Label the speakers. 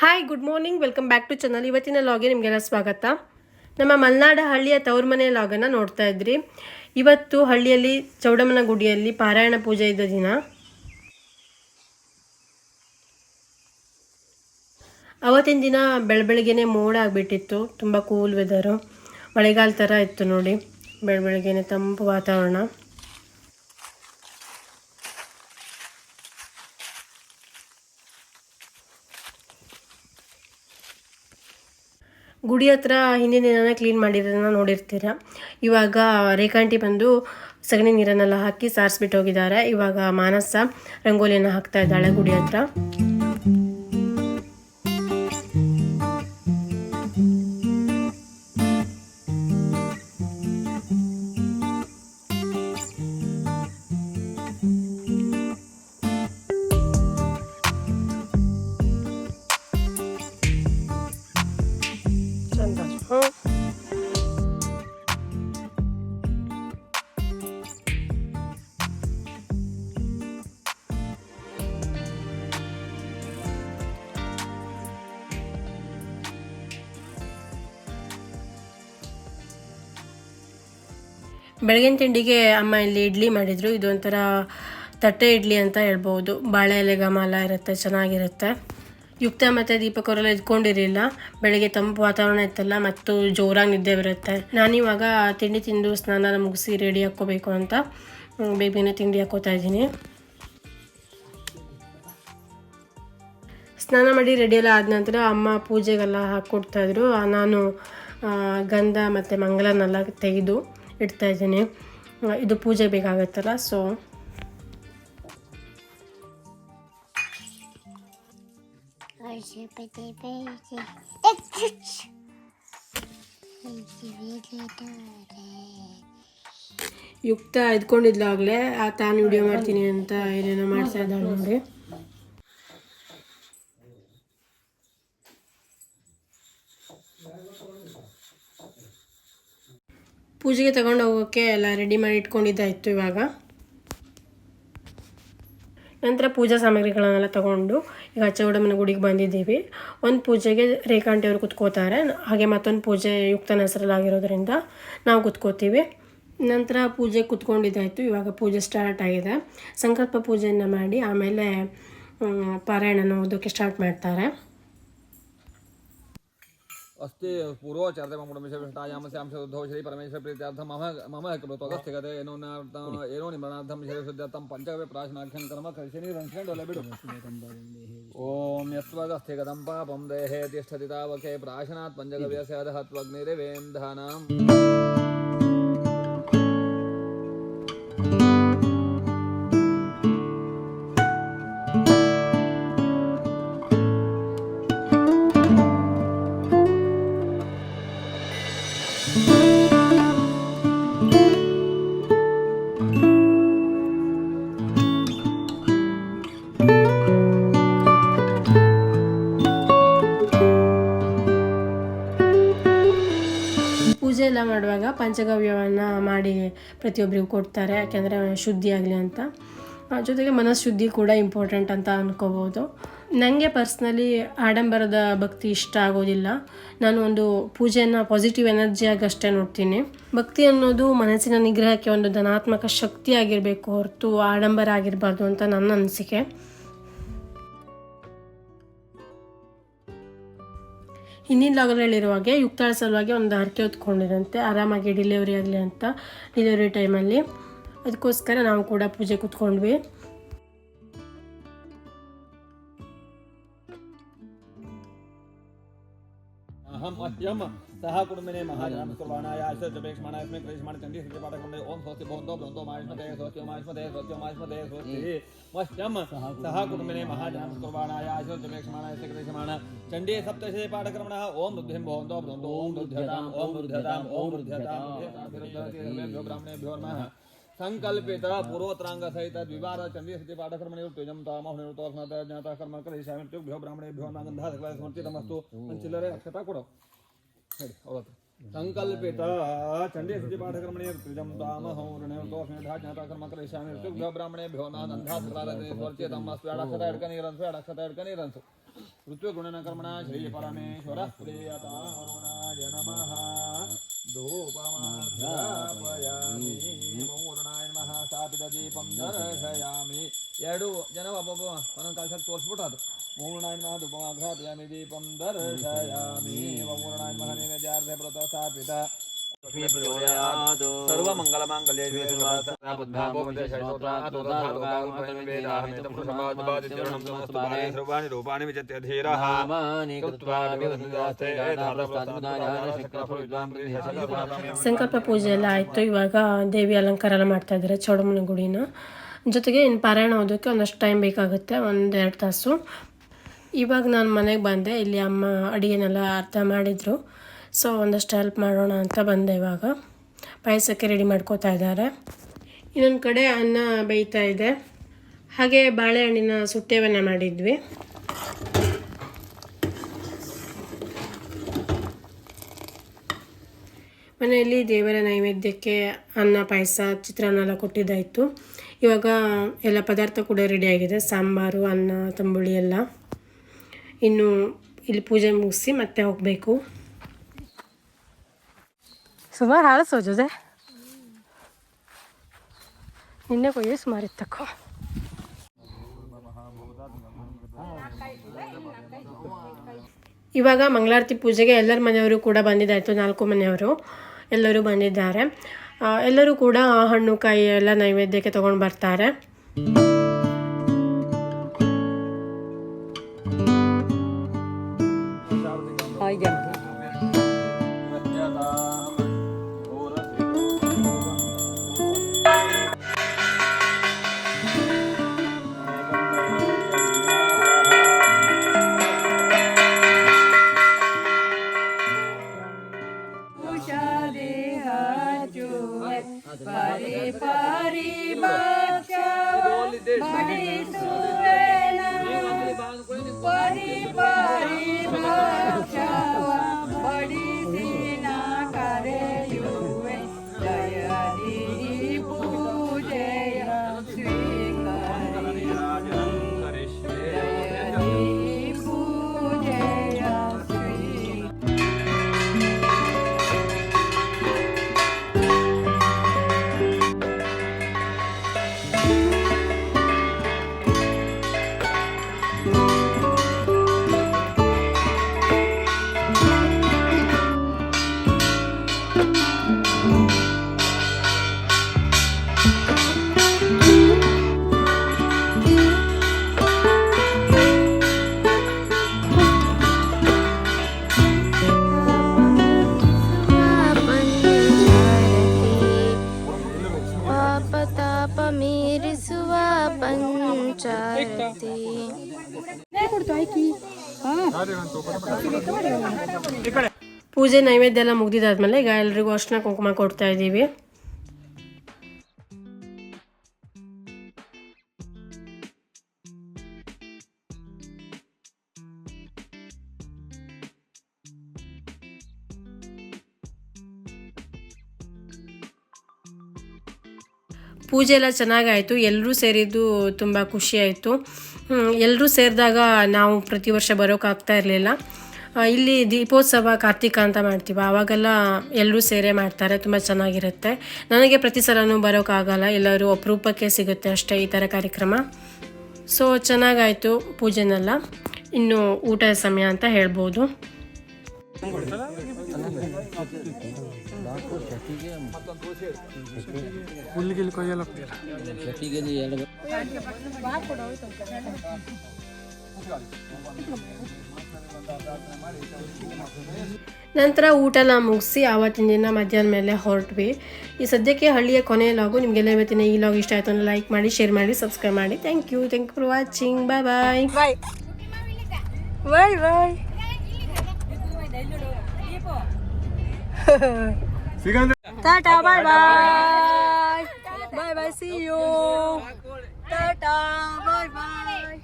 Speaker 1: Hi good morning welcome back to channel ಇವತ್ತಿನ ಲಾಗೆ ನಿಮಗೆಲ್ಲ ಸ್ವಾಗತ. ನಮ್ಮ ಮಲೆನಾಡ ಹಳ್ಳಿಯ ತವ್ರ ಮನೆ ಲಾಗನ್ನು ನೋಡ್ತಾ ಇದ್ರಿ. ಇವತ್ತು ಹಳ್ಳಿಯಲ್ಲಿ ಚೌಡಮ್ಮನ ಗುಡಿಯಲ್ಲಿ ಪಾರಾಯಣ ಪೂಜೆ ಇದ್ದ ದಿನ. ಅವತ್ತಿನ ದಿನ ಬೆಳ ಬೆಳಗ್ಗೆನೆ ಮೋಡ ಆಗಿಬಿಟ್ಟಿತ್ತು. ತುಂಬ ಕೂಲ್ ವೆದರು ಮಳೆಗಾಲ ಥರ ಇತ್ತು ನೋಡಿ. ಬೆಳ ಬೆಳಗ್ಗೆನೆ ತಂಪು ವಾತಾವರಣ. ಗುಡಿ ಹತ್ರ ಹಿಂದಿನ ದಿನ ಕ್ಲೀನ್ ಮಾಡಿರೋದನ್ನ ನೋಡಿರ್ತೀರ? ಇವಾಗ ರೇಖಾಂಟಿ ಬಂದು ಸಗಣಿ ನೀರನ್ನೆಲ್ಲ ಹಾಕಿ ಸಾರಿಸ್ಬಿಟ್ಟು ಹೋಗಿದ್ದಾರೆ. ಇವಾಗ ಮಾನಸ ರಂಗೋಲಿಯನ್ನು ಹಾಕ್ತಾ ಇದ್ದಾಳೆ ಗುಡಿ ಹತ್ರ. ಬೆಳಗಿನ ತಿಂಡಿಗೆ ಅಮ್ಮ ಇಲ್ಲಿ ಇಡ್ಲಿ ಮಾಡಿದ್ರು. ಇದು ಒಂಥರ ತಟ್ಟೆ ಇಡ್ಲಿ ಅಂತ ಹೇಳ್ಬೋದು. ಬಾಳೆ ಎಲೆ ಘಮ ಎಲ್ಲ ಇರುತ್ತೆ, ಚೆನ್ನಾಗಿರುತ್ತೆ. ಯುಕ್ತ ಮತ್ತು ದೀಪಕ್ ಅವರೆಲ್ಲ ಇದ್ಕೊಂಡಿರಲಿಲ್ಲ. ಬೆಳಗ್ಗೆ ತಂಪು ವಾತಾವರಣ ಇತ್ತಲ್ಲ, ಮತ್ತು ಜೋರಾಗಿ ನಿದ್ದೆ ಬರುತ್ತೆ. ನಾನಿವಾಗ ತಿಂಡಿ ತಿಂದು ಸ್ನಾನ ಮುಗಿಸಿ ರೆಡಿ ಹಾಕ್ಕೋಬೇಕು ಅಂತ ಬೇಗ ತಿಂಡಿ ಹಾಕೋತಾ ಇದ್ದೀನಿ. ಸ್ನಾನ ಮಾಡಿ ರೆಡಿಯೆಲ್ಲ ಆದ ನಂತರ ಅಮ್ಮ ಪೂಜೆಗೆಲ್ಲ ಹಾಕ್ಕೊಡ್ತಾಯಿದ್ರು ನಾನು ಗಂಧ ಮತ್ತು ಮಂಗಲನೆಲ್ಲ ತೆಗೆದು ಇಡ್ತಾ ಇದ್ದೀನಿ. ಆ, ಇದು ಪೂಜೆ ಬೇಕಾಗತ್ತಲ್ಲ ಸೊ ಯುಕ್ತ ಇದ್ಕೊಂಡಿದ್ಲು ಆಗಲೇ ಆ ತಾನು ವಿಡಿಯೋ ಮಾಡ್ತೀನಿ ಅಂತ ಏನೇನೋ ಮಾಡ್ತಾ ಇದ್ದಾಳೆ ನೋಡಿ. ಪೂಜೆಗೆ ತಗೊಂಡು ಹೋಗೋಕ್ಕೆ ಎಲ್ಲ ರೆಡಿ ಮಾಡಿ ಇಟ್ಕೊಂಡಿದ್ದಾಯಿತು ಇವಾಗ. ನಂತರ ಪೂಜಾ ಸಾಮಗ್ರಿಗಳನ್ನೆಲ್ಲ ತಗೊಂಡು ಈಗ ಚೌಡಮ್ಮನ ಗುಡಿಗೆ ಬಂದಿದ್ದೀವಿ. ಒಂದು ಪೂಜೆಗೆ ರೇಖಾಂಟಿಯವರು ಕುತ್ಕೋತಾರೆ. ಹಾಗೆ ಮತ್ತೊಂದು ಪೂಜೆ ಯುಕ್ತನ ಹೆಸರಲ್ಲಾಗಿರೋದ್ರಿಂದ ನಾವು ಕುತ್ಕೋತೀವಿ. ನಂತರ ಪೂಜೆ ಕುತ್ಕೊಂಡಿದ್ದಾಯಿತು. ಇವಾಗ ಪೂಜೆ ಸ್ಟಾರ್ಟ್ ಆಗಿದೆ. ಸಂಕಲ್ಪ ಪೂಜೆಯನ್ನು ಮಾಡಿ ಆಮೇಲೆ ಪಾರಾಯಣ ಓದೋಕ್ಕೆ ಸ್ಟಾರ್ಟ್ ಮಾಡ್ತಾರೆ.
Speaker 2: अस्ति पूर्वोच्चार्ते मम कुटुम्बश्रेष्ठायामस्यां शुद्धौ श्री परमेश्वर प्रीत्यार्थं मम मम कृतोगस्ति गते येनो येनो निमरणार्थं श्रीशुद्ध्यर्थं पञ्चकवे प्राशनाख्यं कर्म करिष्यनि रंस्केण्डोले बिडु ॐ यत्त्वगस्ति गतं पापं देहे तिष्ठति तावके प्राशनात् पञ्चगव्यस्य अधहत्वग्निरिवेन्धानाम्
Speaker 1: ಪಂಚಗವ್ಯವನ್ನು ಮಾಡಿ ಪ್ರತಿಯೊಬ್ಬರಿಗೂ ಕೊಡ್ತಾರೆ, ಯಾಕೆಂದರೆ ಶುದ್ಧಿ ಆಗಲಿ ಅಂತ. ಜೊತೆಗೆ ಮನಃಶುದ್ಧಿ ಕೂಡ ಇಂಪಾರ್ಟೆಂಟ್ ಅಂತ ಅಂದ್ಕೋಬೋದು ನನಗೆ ಪರ್ಸ್ನಲಿ ಆಡಂಬರದ ಭಕ್ತಿ ಇಷ್ಟ ಆಗೋದಿಲ್ಲ. ನಾನು ಒಂದು ಪೂಜೆಯನ್ನು ಪಾಸಿಟಿವ್ ಎನರ್ಜಿಯಾಗಿ ಅಷ್ಟೇ ನೋಡ್ತೀನಿ. ಭಕ್ತಿ ಅನ್ನೋದು ಮನಸ್ಸಿನ ನಿಗ್ರಹಕ್ಕೆ ಒಂದು ಧನಾತ್ಮಕ ಶಕ್ತಿ ಆಗಿರಬೇಕು ಹೊರತು ಆಡಂಬರ ಆಗಿರಬಾರ್ದು ಅಂತ ನನ್ನ ಅನಿಸಿಕೆ. ಹಿಂದಿನ ಲಾಗಲ್ಲಿ ಹೇಳಿರೋ ಯುಕ್ತಾಳ ಸಲುವಾಗಿ ಒಂದು ಹರಕೆ ಹೊತ್ಕೊಂಡಿರಂತೆ ಆರಾಮಾಗಿ ಡಿಲಿವರಿ ಆಗಲಿ ಅಂತ ಡಿಲಿವರಿ ಟೈಮಲ್ಲಿ ಅದಕ್ಕೋಸ್ಕರ ನಾವು ಕೂಡ ಪೂಜೆ ಕೂತ್ಕೊಂಡ್ವಿ.
Speaker 2: अहम अत्यम सह कुटुंबिने महाजाम कुर्बाणाय अस्मै कृष्माण चंडी सृज ओम स्वस्ति भवन्तो भवन्तो मायुष्मते स्वस्ति मायुष्मते स्वस्ति मायुष्मते स्वस्ति वश्यम सह कुटुंबिने महाजाम कुर्बाणाय अस्मै कृष्माण चंडी सप्तशे पाठक्रमणः ओम रुद्धिं भवन्तो भवन्तो ओम रुद्ध्यताम ओम रुद्ध्यताम ओम रुद्ध्यताम ब्राह्मणेभ्यो नमः। संकल्पिता पूर्वोत्रांग सहित द्विवार चंदी सति पाठ कर्मणि तेजम तामह निरुतोषणात ज्ञाता कर्म करे सहम तुक भ्यो ब्राह्मणे भ्यो नागंधा सकल स्मृति तमस्तु अंचिलरे अक्षता कोड। संकल्पिता चंदी सति पाठ कर्मणि तेजम तामह निरुतोषणे धा ज्ञाता कर्म करे सहम तुक भ्यो ब्राह्मणे भ्यो नागंधा सकल स्मृति तमस्तु अक्षता एडक निरंतु ऋत्व गुण कर्मणा श्री परमेश्वर प्रियता नमः। धूपमाध्यापयामि। मूर ನಮಃ ಸ್ಥಾಪಿತ ದೀಪಂ ದರ್ಶಯಾಮಿ ಎರಡು ಜನ ಒಬ್ಬೊಬ್ಬ ಒಂದೊಂದು ಕಾಲ ತೋರಿಸ್ಬಿಟ್ಟು ಅದು ಪೂರ್ಣಾಯ ನಮಃ ಧೂಪಮಾಘ್ರಾಪಯಾಮಿ ದೀಪಂ ದರ್ಶಯಾಮಿ ಪೂರ್ಣಾಯ ನಮಃ ನಿವೇದ್ಯಾರ್ಥ ವ್ರತ ಸ್ಥಾಪಿತ
Speaker 1: ಸಂಕಲ್ಪ ಪೂಜೆ ಎಲ್ಲ ಆಯಿತು ಇವಾಗ ದೇವಿ ಅಲಂಕಾರ ಎಲ್ಲ ಮಾಡ್ತಾ ಇದ್ದಾರೆ ಚೌಡಮ್ಮನ ಗುಡಿನ ಜೊತೆಗೆ ಇನ್ನು ಪಾರಾಯಣ ಓದೋಕ್ಕೆ ಒಂದಷ್ಟು ಟೈಮ್ ಬೇಕಾಗುತ್ತೆ ಒಂದೆರಡು ತಾಸು ಇವಾಗ ನಾನು ಮನೆಗೆ ಬಂದೆ ಇಲ್ಲಿ ಅಮ್ಮ ಅಡುಗೆನೆಲ್ಲ ಅರ್ಥ ಮಾಡಿದರು ಸೊ ಒಂದಷ್ಟು ಹೆಲ್ಪ್ ಮಾಡೋಣ ಅಂತ ಬಂದೆ ಇವಾಗ. ಪಾಯಸಕ್ಕೆ ರೆಡಿ ಮಾಡ್ಕೋತಾ ಇದ್ದಾರೆ. ಇನ್ನೊಂದು ಕಡೆ ಅನ್ನ ಬೇಯ್ತಾ ಇದೆ. ಹಾಗೆ ಬಾಳೆಹಣ್ಣಿನ ಸುಟ್ಟೆವನ್ನು ಮಾಡಿದ್ವಿ. ಮನೆಯಲ್ಲಿ ದೇವರ ನೈವೇದ್ಯಕ್ಕೆ ಅನ್ನ, ಪಾಯಸ, ಚಿತ್ರಾನ್ನ ಎಲ್ಲ ಕೊಟ್ಟಿದ್ದಾಯಿತು ಇವಾಗ ಎಲ್ಲ ಪದಾರ್ಥ ಕೂಡ ರೆಡಿಯಾಗಿದೆ ಸಾಂಬಾರು, ಅನ್ನ, ತಂಬುಳಿ ಎಲ್ಲ. ಇನ್ನು ಇಲ್ಲಿ ಪೂಜೆ ಮುಗಿಸಿ ಮತ್ತೆ ಹೋಗಬೇಕು. ಸುಮಾರು ಹಾಳಸೋ ಜೊತೆ. ನಿನ್ನೆ ಕೊಯ್ಯು ಸುಮಾರು ಇತ್ತಕ್ಕೋ. ಇವಾಗ ಮಂಗಳಾರತಿ ಪೂಜೆಗೆ ಎಲ್ಲರ ಮನೆಯವರು ಕೂಡ ಬಂದಿದ್ದಾಯಿತು, ನಾಲ್ಕು ಮನೆಯವರು ಎಲ್ಲರೂ ಬಂದಿದ್ದಾರೆ. ಎಲ್ಲರೂ ಕೂಡ ಹಣ್ಣು, ಕಾಯಿ ಎಲ್ಲ ನೈವೇದ್ಯಕ್ಕೆ ತಗೊಂಡು ಬರ್ತಾರೆ. ಪೂಜೆ ನೈವೇದ್ಯ ಎಲ್ಲ ಮುಗ್ದಿದಾದ್ಮೇಲೆ ಈಗ ಎಲ್ರಿಗೂ ಅರ್ಶನ ಕುಂಕುಮ ಕೊಡ್ತಾ ಇದ್ದೀವಿ. ಪೂಜೆ ಎಲ್ಲ ಚೆನ್ನಾಗಾಯಿತು. ಎಲ್ಲರೂ ಸೇರಿದ್ದು ತುಂಬ ಖುಷಿಯಾಯಿತು ಎಲ್ಲರೂ ಸೇರಿದಾಗ ನಾವು ಪ್ರತಿ ವರ್ಷ ಬರೋಕ್ಕಾಗ್ತಾ ಇರಲಿಲ್ಲ. ಇಲ್ಲಿ ದೀಪೋತ್ಸವ ಕಾರ್ತಿಕ ಅಂತ ಮಾಡ್ತೀವಿ ಆವಾಗೆಲ್ಲ ಎಲ್ಲರೂ ಸೇರೆ ಮಾಡ್ತಾರೆ, ತುಂಬ ಚೆನ್ನಾಗಿರುತ್ತೆ. ನನಗೆ ಪ್ರತಿ ಸಲನೂ ಬರೋಕ್ಕಾಗಲ್ಲ ಎಲ್ಲರೂ ಅಪರೂಪಕ್ಕೆ ಸಿಗುತ್ತೆ ಅಷ್ಟೇ ಈ ಥರ ಕಾರ್ಯಕ್ರಮ. ಸೊ ಚೆನ್ನಾಗಾಯಿತು ಪೂಜೆನೆಲ್ಲ. ಇನ್ನು ಊಟದ ಸಮಯ ಅಂತ ಹೇಳ್ಬೋದು. ನಂತರ ಊಟ ಎಲ್ಲ ಮುಗಿಸಿ ಆವತ್ತಿನ ದಿನ ಮಧ್ಯಾಹ್ನ ಮೇಲೆ ಹೊರಟ್ವಿ. ಈ ಸದ್ಯಕ್ಕೆ ಹಳ್ಳಿಯ ಕೊನೆಯ ಲಾಗು ನಿಮಗೆಲ್ಲ ಇವತ್ತಿನ ಈ ಲಾಗ್ ಇಷ್ಟ ಆಯ್ತು ಅಂದರೆ ಲೈಕ್ ಮಾಡಿ ಶೇರ್ ಮಾಡಿ ಸಬ್ಸ್ಕ್ರೈಬ್ ಮಾಡಿ. Thank you thank you for watching bye bye
Speaker 3: bye bye bye tata bye bye bye bye see you tata bye bye